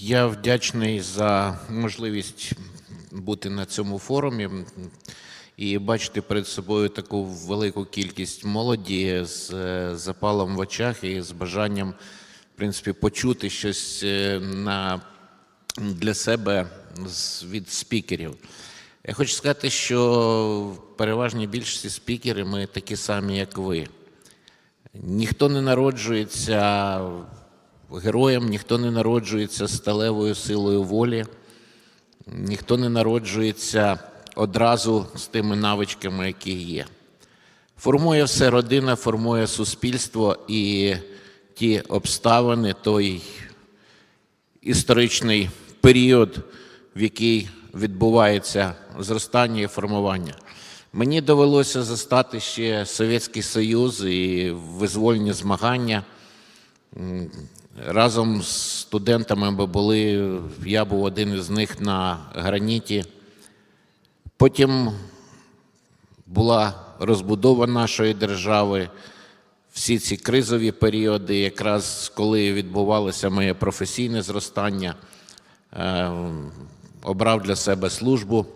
Я вдячний за можливість бути на цьому форумі і бачити перед собою таку велику кількість молоді з е, запалом в очах і з бажанням, в принципі, почути щось е, на, для себе від спікерів. Я хочу сказати, що в переважній більшості спікери ми такі самі, як ви. Ніхто не народжується героєм, ніхто не народжується сталевою силою волі, ніхто не народжується одразу з тими навичками, які є. Формує все родина, формує суспільство і ті обставини, той історичний період, в який відбувається зростання і формування. Мені довелося застати ще Совєтський Союз і визвольні змагання. Разом з студентами ми були, я був один із них на граніті. Потім була розбудова нашої держави. Всі ці кризові періоди, якраз коли відбувалося моє професійне зростання, е, обрав для себе службу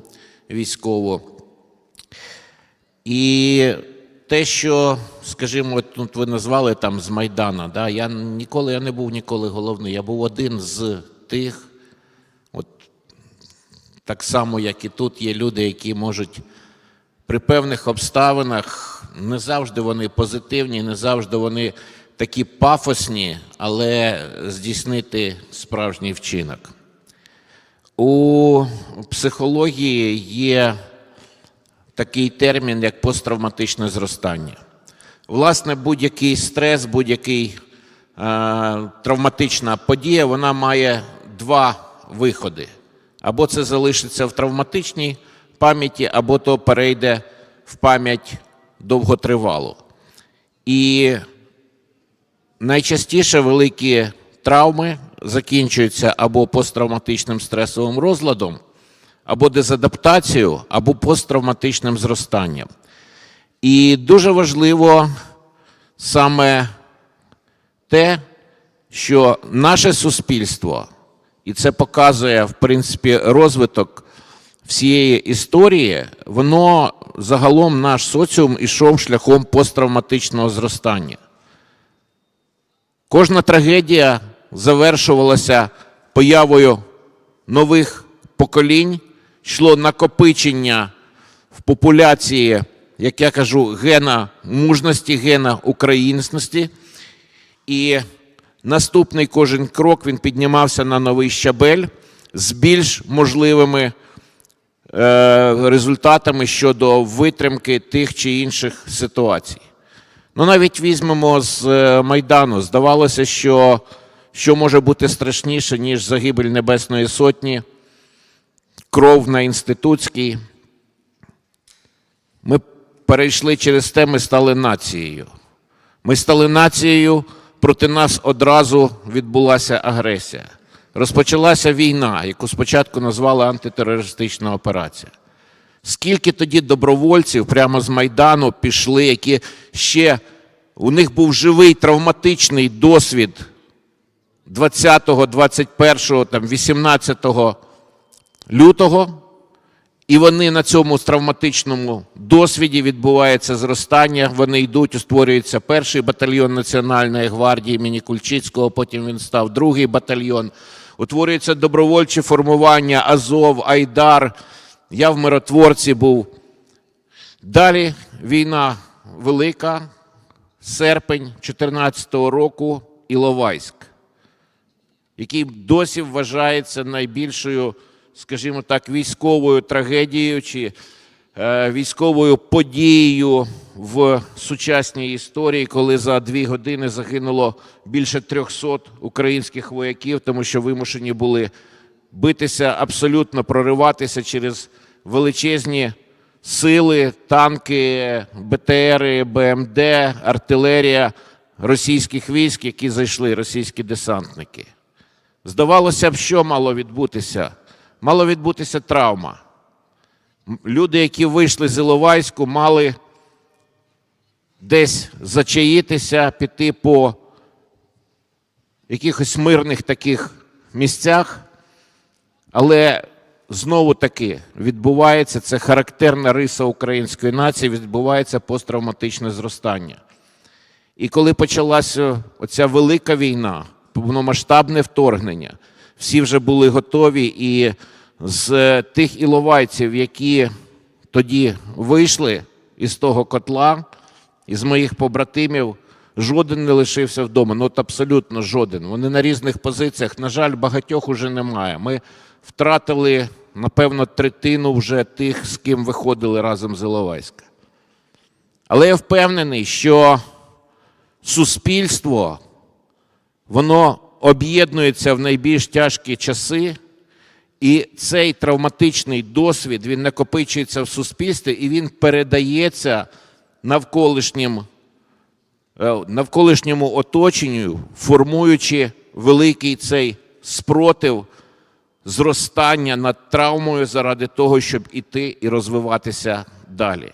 військову. І те, що, скажімо, от тут ви назвали там з Майдана, да, я ніколи я не був ніколи головний. Я був один з тих, от так само, як і тут є люди, які можуть при певних обставинах не завжди вони позитивні, не завжди вони такі пафосні, але здійснити справжній вчинок. У психології є такий термін, як посттравматичне зростання. Власне, будь-який стрес, будь-який е, травматична подія, вона має два виходи. Або це залишиться в травматичній пам'яті, або то перейде в пам'ять довготривалу. І найчастіше великі травми закінчуються або посттравматичним стресовим розладом, або дезадаптацією, або посттравматичним зростанням. І дуже важливо саме те, що наше суспільство, і це показує, в принципі, розвиток всієї історії, воно загалом наш соціум ішов шляхом посттравматичного зростання. Кожна трагедія завершувалася появою нових поколінь, йшло накопичення в популяції, як я кажу, гена мужності, гена українськості. І наступний кожен крок він піднімався на новий щабель з більш можливими е, результатами щодо витримки тих чи інших ситуацій. Ну, навіть візьмемо з е, Майдану. Здавалося, що, що може бути страшніше, ніж загибель Небесної Сотні, кров на інститутській. Ми перейшли через те, ми стали нацією. Ми стали нацією, проти нас одразу відбулася агресія. Розпочалася війна, яку спочатку назвали антитерористична операція. Скільки тоді добровольців прямо з Майдану пішли, які ще у них був живий травматичний досвід 20-го, 21-го, там 18 лютого, і вони на цьому травматичному досвіді відбувається зростання. Вони йдуть, створюється перший батальйон Національної гвардії імені Кульчицького, потім він став другий батальйон. Утворюється добровольче формування Азов, Айдар. Я в миротворці був. Далі війна велика, серпень 2014 року, Іловайськ, який досі вважається найбільшою, скажімо так, військовою трагедією чи е, військовою подією в сучасній історії, коли за дві години загинуло більше 300 українських вояків, тому що вимушені були битися абсолютно прориватися через величезні сили, танки, БТРи, БМД, артилерія російських військ, які зайшли, російські десантники. Здавалося б, що мало відбутися? Мало відбутися травма. Люди, які вийшли з Іловайську, мали десь зачаїтися, піти по якихось мирних таких місцях, але знову таки відбувається це характерна риса української нації, відбувається посттравматичне зростання. І коли почалася оця велика війна, повномасштабне вторгнення, всі вже були готові, і з тих іловайців, які тоді вийшли із того котла, із моїх побратимів, жоден не лишився вдома. Ну, от абсолютно жоден. Вони на різних позиціях. На жаль, багатьох уже немає. Ми втратили, напевно, третину вже тих, з ким виходили разом з Іловайська. Але я впевнений, що суспільство воно об'єднується в найбільш тяжкі часи, і цей травматичний досвід він накопичується в суспільстві і він передається навколишнім, е, навколишньому оточенню, формуючи великий цей спротив зростання над травмою заради того, щоб іти і розвиватися далі.